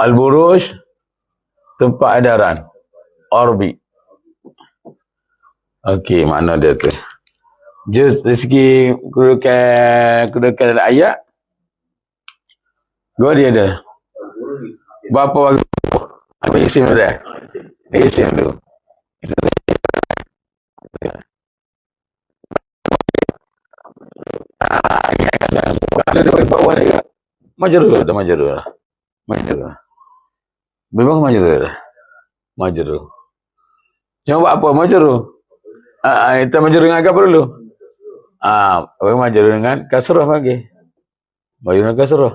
Al-Buruj tempat edaran. Orbit. Okey, mana dia tu? Juz dari segi kedudukan kedudukan dalam ayat. Dua dia ada. Berapa bagi apa isim dah? Isim tu. Ah, ingat kan? Ada dia bagi bawah ni kan? Majrur dah majrur lah. Majrur. Memang dah. Majrur. Cuma buat apa majrur? Ah, ah, kita majrur dengan apa dulu? Ah, orang majrur dengan kasrah bagi. Majrur dengan kasrah.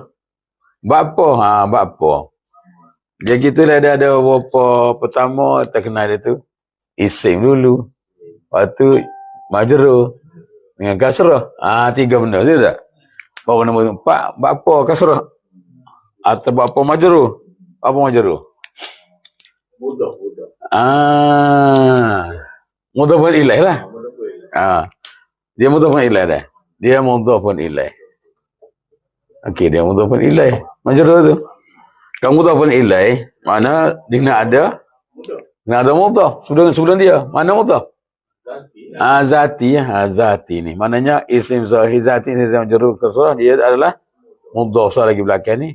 Buat apa? Ha, buat apa? Jadi gitulah dia ada beberapa pertama terkenal dia tu isim dulu. Lepas tu majrur dengan kasrah. Ah, tiga benda tu tak? Baru nombor empat, buat apa kasrah? Atau apa majrur? Apa majrur? Mudah, mudah. Ah. Mudhafun ilaih lah. Mudah pun. Ah. Dia mudhafun ilaih dah. Dia mudhafun ilaih. Okey, dia mudhafun ilaih. Majrur tu. Kalau mudhafun ilaih, mana dia nak ada Mudah. nak ada mudhaf sebelum sebelum dia. Mana mudhaf? Nanti. Ah zati ya, ah, zati ni. Maknanya isim zahir zati ni yang majrur kasrah dia adalah mudhaf so lagi belakang ni.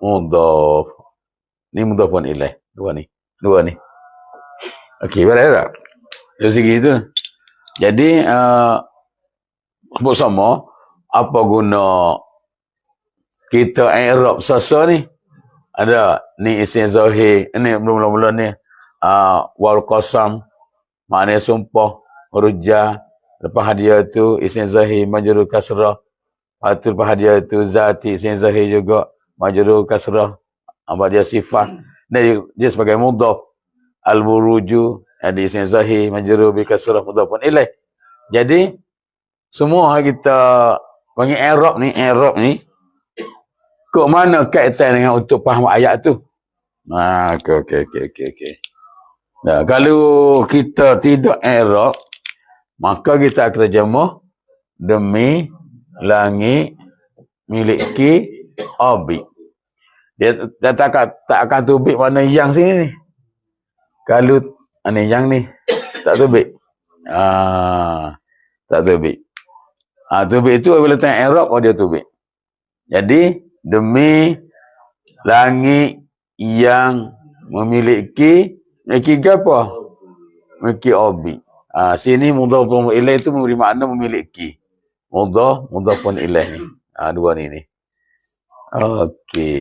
Mudhaf. Ni mudhafun ilaih. Dua ni. Dua ni. Okey, betul tak? Dari segi itu. Jadi, uh, apa sama, apa guna kita Arab sasa ni? Ada, ni isim zahir, ni mula-mula ni, uh, wal qasam, maknanya sumpah, rujah, lepas hadiah tu, isim zahir, majrur kasrah, lepas tu lepas hadiah tu, zati, isim zahir juga, majrur kasrah, apa dia sifat, dia, dia sebagai mudhaf, al-buruju, ada isim zahir, majrur bi kasrah mudhafun ilaih. Jadi semua kita panggil i'rab ni, i'rab ni ke mana kaitan dengan untuk faham ayat tu? Ha, okey okey okey okey. Nah, kalau kita tidak i'rab maka kita akan terjemah demi langit miliki objek. Dia tak akan, tak akan tubik mana yang sini ni. Kalau ni yang ni tak tubik. Ah, tak tubik. Ah, tubik itu bila tengok Arab oh dia tubik. Jadi demi langit yang memiliki memiliki apa? Memiliki objek. Ah, sini mudhaf ilaih itu memberi makna memiliki. Mudhaf, mudhaf ilaih. Ah, dua ni ni. Okey.